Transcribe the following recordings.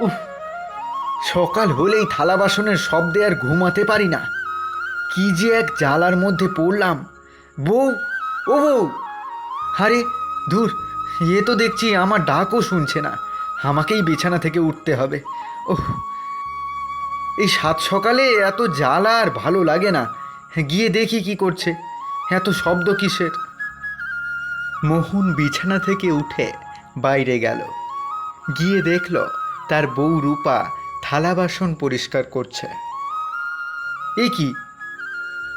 উফ, সকাল হলেই থালা বাসনের শব্দে আর ঘুমাতে পারি না। কি যে এক জ্বালার মধ্যে পড়লাম। বউ, ও বউ। আরে, ধুর, এ তো দেখছি আমার ডাকও শুনছে না। আমাকেই বিছানা থেকে উঠতে হবে। ওহ এই সাত সকালে এত জ্বালা আর ভালো লাগে না। গিয়ে দেখি কি করছে। এত শব্দ কিসের? মোহন বিছানা থেকে উঠে বাইরে গেল। গিয়ে দেখল তার বউ রূপা থালা বাসন পরিষ্কার করছে। এ কি?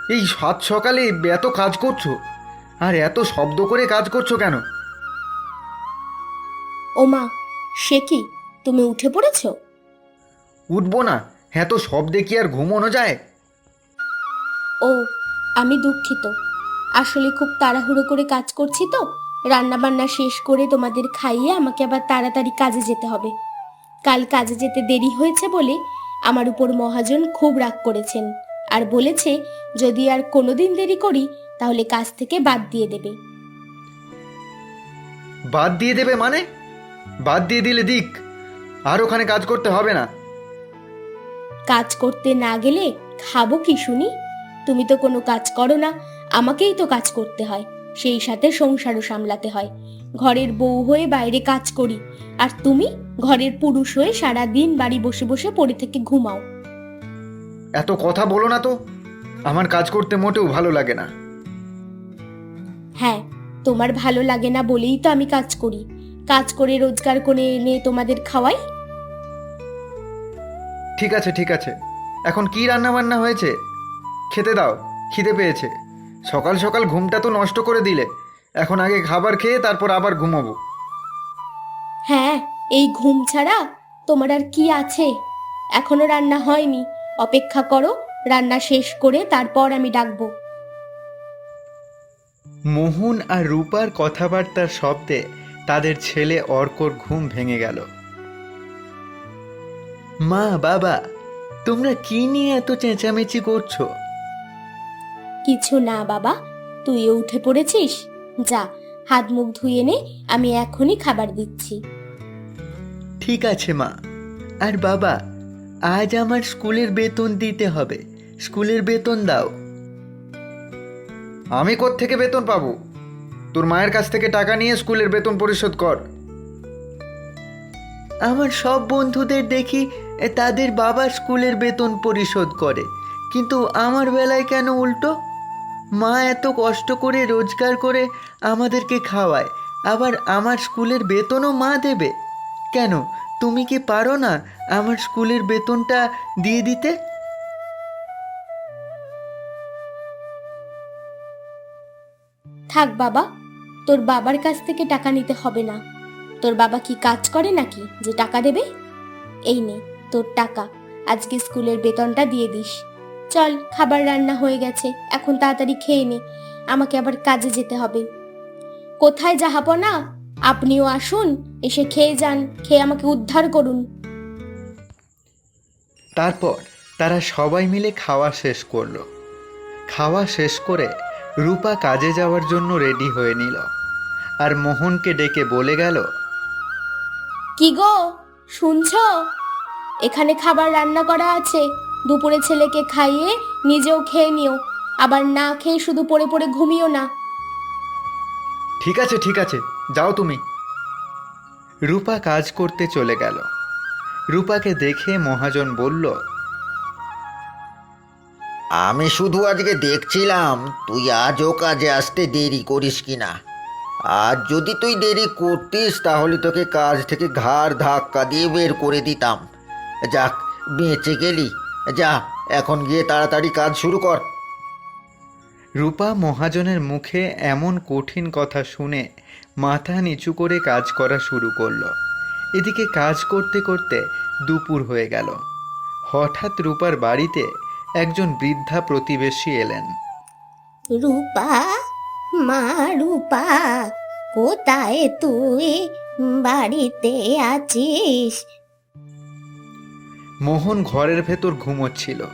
এই সাত সকালে এত কাজ করছ? আর এত শব্দ করে কাজ করছ কেন? ওমা সে কি? তুমি উঠে পড়েছ? উঠবো না এত শব্দে কি আর ঘুমোনো যায়? ও আমি দুঃখিত। আসলে খুব তাড়াহুড়ো করে কাজ করছি তো। রান্না বান্না শেষ করে তোমাদের খাইয়ে আমাকে আবার তাড়াতাড়ি কাজে যেতে হবে। কাল কাজে যেতে দেরি হয়েছে বলে আমার উপর মহাজন খুব রাগ করেছেন আর বলেছে যদি আর কোনোদিন দেরি করি তাহলে কাজ থেকে বাদ দিয়ে দেবে। বাদ দিয়ে দেবে মানে? বাদ দিয়ে দিলে দিক আর ওখানে কাজ করতে হবে না। কাজ করতে না গেলে খাব কি শুনি? তুমি তো কোনো কাজ করো না আমাকেই তো কাজ করতে হয়। সেই সাথে সংসারও সামলাতে হয়। ঘরের বউ হয়ে বাইরে কাজ করি আর তুমি ঘরের পুরুষ হয়ে সারা দিন বাড়ি বসে বসে পড়ে থেকে ঘুমাও। এত কথা বলো না তো। আমার কাজ করতে মোটেও ভালো লাগে না। হ্যাঁ তোমার ভালো লাগে না বলেই তো আমি কাজ করি। কাজ করে রোজগার করে এনে তোমাদের খাওয়াই। ঠিক আছে ঠিক আছে। এখন কি রান্না বান্না হয়েছে? খেতে দাও খিদে পেয়েছে। সকাল সকাল ঘুমটা তো নষ্ট করে দিলে। এখন আগে খাবার খেয়ে তারপর আবার ঘুমাবো। হ্যাঁ এই ঘুম ছাড়া তোমার আর কি আছে? এখনও রান্না হয়নি। অপেক্ষা করো রান্না শেষ করে তারপর আমি ডাকবো। মোহন আর রূপার কথাবার্তার শব্দে তাদের ছেলে অর্কর ঘুম ভেঙে গেল। মা বাবা তোমরা কি নিয়ে এত চেঁচামেচি করছ? কিছু না বাবা। তুইও উঠে পড়েছিস? যা হাত মুখ ধুয়ে নে আমি এখনই খাবার দিচ্ছি। ঠিক আছে মা। আর বাবা আজ আমার স্কুলের বেতন দিতে হবে। স্কুলের বেতন দাও। আমি থেকে বেতন পাবো? তোর মায়ের কাছ থেকে টাকা নিয়ে স্কুলের বেতন পরিশোধ কর। আমার সব বন্ধুদের দেখি এ, তাদের বাবা স্কুলের বেতন পরিশোধ করে। কিন্তু আমার বেলায় কেন উল্টো? মা এত কষ্ট করে রোজগার করে আমাদেরকে খাওয়ায়, আবার আমার স্কুলের বেতনও মা দেবে। কেন, তুমি কি পারো না আমার স্কুলের বেতনটা দিয়ে দিতে? থাক বাবা, তোর বাবার কাছ থেকে টাকা নিতে হবে না। তোর বাবা কি কাজ করে নাকি, যে টাকা দেবে? এই নে, তোর টাকা। আজকে স্কুলের বেতনটা দিয়ে দিস। চল খাবার রান্না হয়ে গেছে। এখন তাড়াতাড়ি খেয়ে নে। আমাকে আবার কাজে যেতে হবে। কোথায় জাহাপনা? আপনিও আসুন এসে খেয়ে যান খেয়ে আমাকে উদ্ধার করুন। তারপর তারা সবাই মিলে খাওয়া শেষ করল। খাওয়া শেষ করে রূপা কাজে যাওয়ার জন্য রেডি হয়ে নিল। আর মোহনকে ডেকে বলে গেল কি গো শুনছ? এখানে খাবার রান্না করা আছে। দুপুরে ছেলেকে খাইয়ে নিজেও খেয়ে নিও আবার না খেয়ে শুধু পড়ে পড়ে ঘুমিও না। ঠিক আছে ঠিক আছে যাও তুমি। রূপা কাজ করতে চলে গেল। রূপাকে দেখে মহাজন বলল আমি শুধু আজকে দেখছিলাম তুই আজও কাজে আসতে দেরি করিস কিনা। আর যদি তুই দেরি করতিস তাহলে তোকে কাজ থেকে ঘাড় ধাক্কা দিয়ে বের করে দিতাম। যাক বেঁচে গেলি। যা এখন গিয়ে তাড়াতাড়ি কাজ শুরু কর। রূপা মহাজনের মুখে এমন কঠিন কথা শুনে মাথা নিচু করে কাজ করা শুরু করল। এদিকে কাজ করতে করতে দুপুর হয়ে গেল। হঠাৎ রূপার বাড়িতে একজন বৃদ্ধা প্রতিবেশী এলেন। রূপা মা রূপা কোথায় তুই? বাড়িতে আছিস? মোহন ঘরের ভেতর ঘুমোচ্ছিল।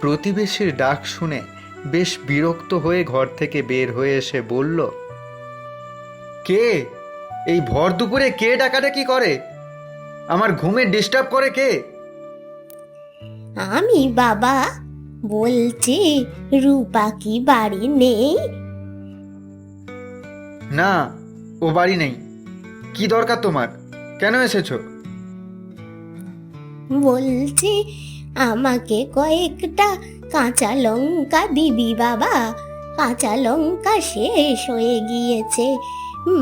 প্রতিবেশীর ডাক শুনে বেশ বিরক্ত হয়ে ঘর থেকে বের হয়ে এসে বলল কে? এই ভর দুপুরে কে ডাকাডাকি করে? আমার ঘুমে ডিস্টার্ব করে কে? আমি বাবা বলছি রূপা কি বাড়ি নেই? না ও বাড়ি নেই। কি দরকার তোমার? কেন এসেছ? বলছি, আমাকে কয়েকটা কাঁচা লঙ্কা দিবি বাবা। কাঁচা লঙ্কা শেষ হয়ে গিয়েছে,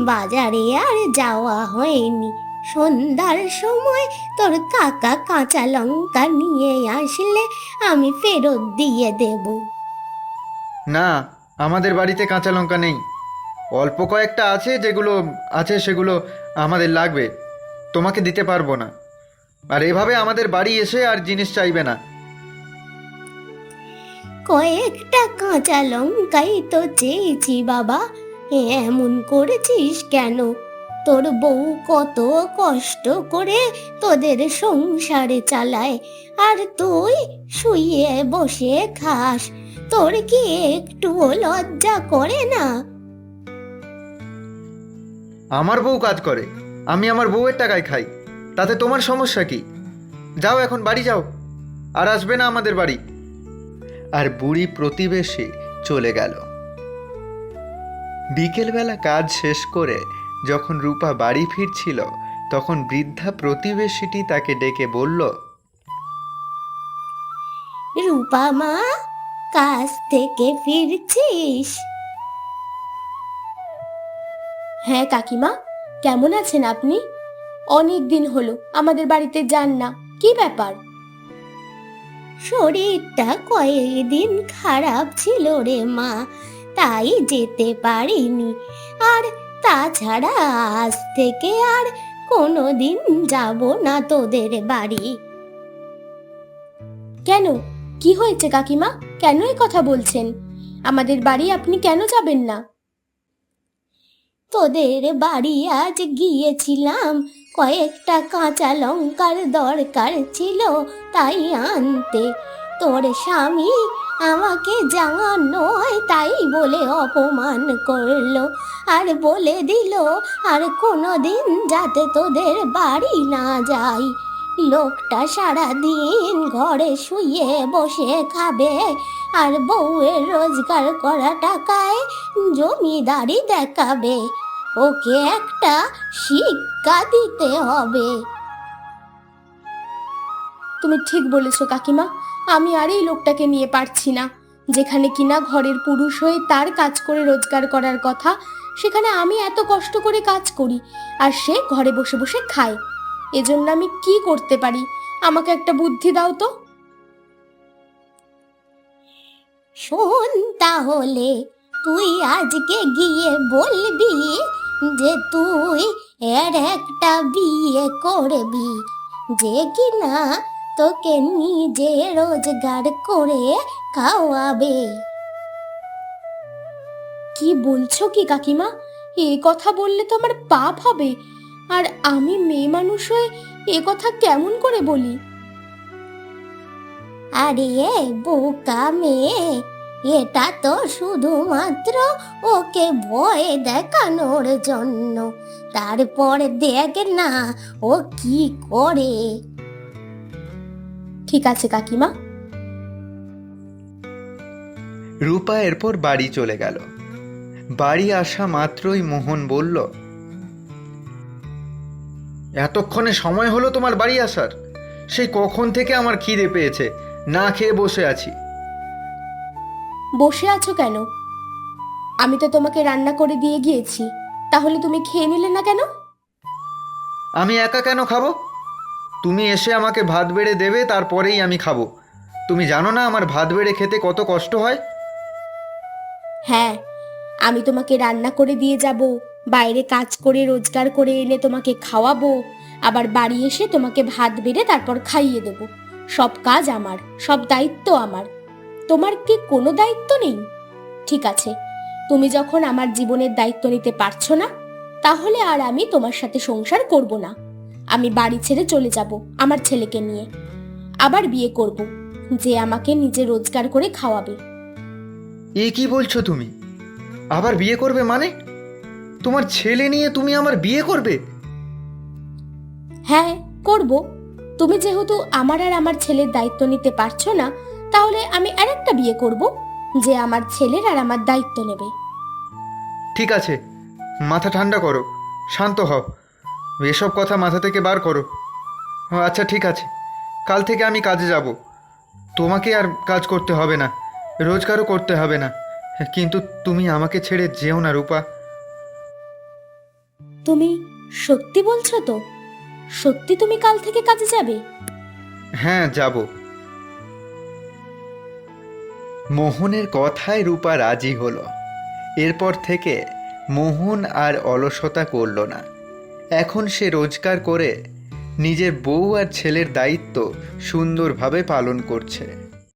বাজারে আর যাওয়া হয়নি। সন্ধ্যার সময় তোর কাকা কাঁচা লঙ্কা নিয়ে আসলে আমি ফেরত দিয়ে দেব। না, আমাদের বাড়িতে কাঁচা লঙ্কা নেই। অল্প কয়েকটা আছে যেগুলো, আছে সেগুলো আমাদের লাগবে। তোমাকে দিতে পারব না। আর এভাবে আমাদের বাড়ি এসে আর জিনিস চাইবে না। কয়েকটা কাঁচা লঙ্কাই তো চেয়েছি বাবা। এমন করেছিস কেন? তোর বউ কত কষ্ট করে তোদের সংসারে চালায় আর তুই শুয়ে বসে খাস। তোর কি একটুও লজ্জা করে না? আমার বউ কাজ করে আমি আমার বউয়ের টাকায় খাই। তাতে তোমার সমস্যা কি? যাও এখন, বাড়ি যাও। আর আসবে না আমাদের বাড়ি। আর বুড়ি প্রতিবেশী চলে গেল। বিকেলবেলা কাজ শেষ করে যখন রূপা বাড়ি ফিরছিল, তখন বৃদ্ধা প্রতিবেশীটি তাকে ডেকে বলল, রূপা মা, কাজ থেকে ফিরছিস? হ্যাঁ কাকিমা, কেমন আছেন আপনি? অনেক দিন হলো আমাদের বাড়িতে যান না। কি ব্যাপার? শরীরটা কয়েকদিন খারাপ ছিল রে মা তাই যেতে পারিনি। আর তাছাড়া আজ থেকে আর কোনোদিন যাব না তোদের বাড়ি। কেন? কি হয়েছে কাকিমা? কেন এই কথা বলছেন? আমাদের বাড়ি আপনি কেন যাবেন না? তোদের বাড়ি আজ গিয়েছিলাম কয়েকটা কাঁচা লঙ্কার দরকার ছিল তাই আনতে। তোর স্বামী আমাকে জানানোয় তাই বলে অপমান করল। আর বলে দিল, আর কোনো দিন যাতে তোদের বাড়ি না যাই। লোকটা সারা দিন ঘরে শুয়ে বসে খাবে। আর বউয়ের রোজগার করা টাকায় জমিদারি দেখাবে। ওকে একটা শিক্ষা দিতে হবে। তুমি ঠিক বলেছ কাকিমা। আমি আর এই লোকটাকে নিয়ে পারছি না। যেখানে কিনা ঘরের পুরুষ হয়ে তার কাজ করে রোজগার করার কথা সেখানে আমি এত কষ্ট করে কাজ করি আর সে ঘরে বসে বসে খায়। এজন্য আমি কি করতে পারি? আমাকে একটা বুদ্ধি দাও তো। শোন তাহলে তুই আজকে গিয়ে বলবি যে তুই এর একটা বিয়ে করবি, যে কিনা তোকে নিজে রোজগার করে খাওয়াবে। কি বলছো কি কাকিমা? এ কথা বললে তো আমার পাপ হবে, আর আমি মেয়ে মানুষ হয়ে এ কথা কেমন করে বলি? আরে বোকা মেয়ে এটা তো শুধুমাত্র ওকে ভয় দেখানোর জন্য। তারপরে দেখ না, ও কি করে? ঠিক আছে, কাকিমা। রূপা এরপর বাড়ি চলে গেল। বাড়ি আসা মাত্রই মোহন বলল, এতক্ষণে সময় হলো তোমার বাড়ি আসার। সেই কখন থেকে আমার খিদে পেয়েছে। না খেয়ে বসে আছি। বসে আছো কেন? আমি তো তোমাকে রান্না করে দিয়ে গিয়েছি তাহলে তুমি খেয়ে নিলে না কেন? আমি একা কেন খাব? তুমি এসে আমাকে ভাত বেড়ে দেবে তারপরেই আমি খাব। তুমি জানো না আমার ভাত বেড়ে খেতে কত কষ্ট হয়? হ্যাঁ আমি তোমাকে রান্না করে দিয়ে যাব বাইরে কাজ করে রোজগার করে এনে তোমাকে খাওয়াবো আবার বাড়ি এসে তোমাকে ভাত বেড়ে তারপর খাইয়ে দেবো। সব কাজ আমার সব দায়িত্ব আমার। তোমার কি কোনো দায়িত্ব নেই? ঠিক আছে তুমি যখন আমার জীবনের দায়িত্ব নিতে পারছ না তাহলে আর আমি তোমার সাথে সংসার করব না। আমি বাড়ি ছেড়ে চলে যাব আমার ছেলেকে নিয়ে। আবার বিয়ে করব যে আমাকে নিজে রোজগার করে খাওয়াবে। এ কি বলছো তুমি? আবার বিয়ে করবে মানে? তোমার ছেলে নিয়ে তুমি আমার বিয়ে করবে? হ্যাঁ করব। তুমি যেহেতু আমার আর আমার ছেলের দায়িত্ব নিতে পারছ না তাহলে আমি আরেকটা বিয়ে করব যে আমার ছেলের আর আমার দায়িত্ব নেবে। ঠিক আছে মাথা ঠান্ডা করো শান্ত হও। এসব কথা মাথা থেকে বার করো। আচ্ছা ঠিক আছে কাল থেকে আমি কাজে যাব। তোমাকে আর কাজ করতে হবে না রোজগারও করতে হবে না। কিন্তু তুমি আমাকে ছেড়ে যেও না রূপা। তুমি সত্যি বলছো তো? সত্যি তুমি কাল থেকে কাজে যাবে? হ্যাঁ যাব। মোহনের কথায় রূপা রাজি হলো। এরপর থেকে মোহন আর অলসতা করল না। এখন সে রোজগার করে নিজের বউ আর ছেলের দায়িত্ব সুন্দরভাবে পালন করছে।